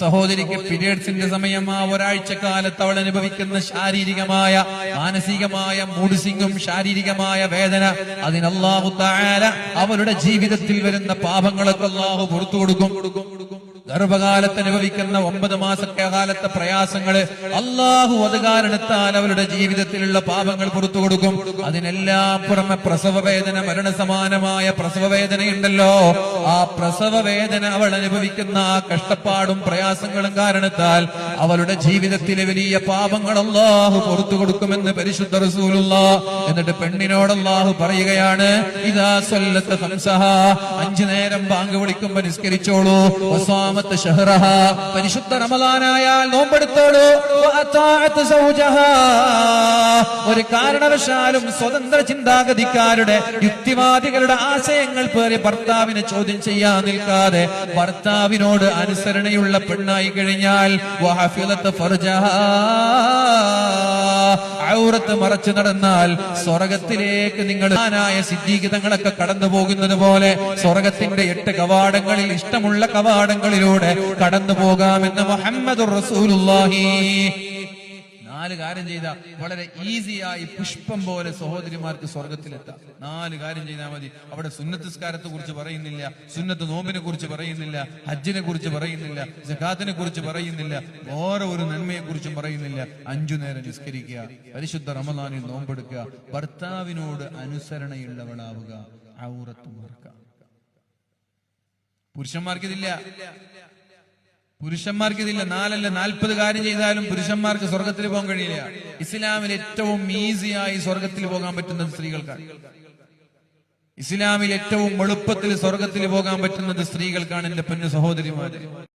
സഹോദരിക്ക് പീരിയഡ്സിന്റെ സമയം ആ ഒരാഴ്ച കാലത്ത് അവൾ അനുഭവിക്കുന്ന ശാരീരികമായ മാനസികമായ മൂഡ്സിംഗും ശാരീരികമായ വേദന. അതിന് അള്ളാഹു താര അവളുടെ ജീവിതത്തിൽ വരുന്ന പാപങ്ങളൊക്കെ അള്ളാഹു പുറത്തു കൊടുക്കും. ഗർഭകാലത്ത് അനുഭവിക്കുന്ന ഒമ്പത് മാസത്തെ കാലത്തെ പ്രയാസങ്ങൾ അള്ളാഹു അത് കാരണത്താൽ അവരുടെ ജീവിതത്തിലുള്ള പാപങ്ങൾ പുറത്തു കൊടുക്കും. അതിനെല്ലാം പുറമെ പ്രസവ വേദന മരണസമാനമായ പ്രസവ വേദനയുണ്ടല്ലോ ആ പ്രസവ വേദന അവൾ അനുഭവിക്കുന്ന ആ കഷ്ടപ്പാടും പ്രയാസങ്ങളും കാരണത്താൽ അവളുടെ ജീവിതത്തിലെ വലിയ പാപങ്ങൾ പുറത്തു കൊടുക്കുമെന്ന് പരിശുദ്ധ റസൂലുള്ള. എന്നിട്ട് പെണ്ണിനോട് പറയുകയാണ് ഇതാ സ്വല്ലത്ത് ഹംസഹ അഞ്ചു നേരം ബാങ്ക് വിളിക്കുമ്പോ നിസ്കരിച്ചോളൂ. ഷഹ്റഹ. പരിശുദ്ധ റമദാനായാൽ നോമ്പെടുത്തോളൂ. ഒരു കാരണവശാലും സ്വതന്ത്ര ചിന്താഗതിക്കാരുടെ യുക്തിവാദികളുടെ ആശയങ്ങൾ പേറി ഭർത്താവിനെ ചോദ്യം ചെയ്യാൻ നിൽക്കാതെ ഭർത്താവിനോട് അനുസരണയുള്ള പെണ്ണായി കഴിഞ്ഞാൽ. ഔറത്ത് മറച്ചു നടന്നാൽ സ്വർഗത്തിലേക്ക് നിങ്ങൾ ആനായ സിദ്ധീകിതങ്ങളൊക്കെ കടന്നു പോകുന്നത് പോലെ സ്വർഗത്തിന്റെ എട്ട് കവാടങ്ങളിൽ ഇഷ്ടമുള്ള കവാടങ്ങളിലൂടെ കടന്നു പോകാമെന്ന് മുഹമ്മദ് റസൂലുള്ളാഹി നാല് കാര്യം ചെയ്ത വളരെ ഈസിയായി പുഷ്പം പോലെ സഹോദരിമാർക്ക് സ്വർഗത്തിലെത്താം. നാല് കാര്യം ചെയ്താൽ മതി. അവിടെ സുന്നത്തിസ്കാരത്തെ കുറിച്ച് പറയുന്നില്ല സുന്നത്ത് നോമ്പിനെ കുറിച്ച് പറയുന്നില്ല ഹജ്ജിനെ കുറിച്ച് പറയുന്നില്ല ജക്കാത്തിനെ കുറിച്ച് പറയുന്നില്ല ഓരോ ഒരു നന്മയെ കുറിച്ചും പറയുന്നില്ല. അഞ്ചു നേരം നിസ്കരിക്കുക പരിശുദ്ധ റമദാനിൽ നോമ്പെടുക്കുക ഭർത്താവിനോട് അനുസരണയുള്ളവളാവുക. ഔറത്ത് മറക്കുക പുരുഷന്മാർക്ക് ഇതില്ല പുരുഷന്മാർക്ക് ഇതില്ല. നാലല്ല നാൽപ്പത് കാര്യം ചെയ്താലും പുരുഷന്മാർക്ക് സ്വർഗത്തിൽ പോകാൻ കഴിയില്ല. ഇസ്ലാമിൽ ഏറ്റവും ഈസിയായി സ്വർഗത്തിൽ പോകാൻ പറ്റുന്നത് സ്ത്രീകൾക്കാണ്. ഇസ്ലാമിൽ ഏറ്റവും എളുപ്പത്തിൽ സ്വർഗത്തിൽ പോകാൻ പറ്റുന്നത് സ്ത്രീകൾക്കാണ് എന്റെ പൊന്നു സഹോദരിമാര്.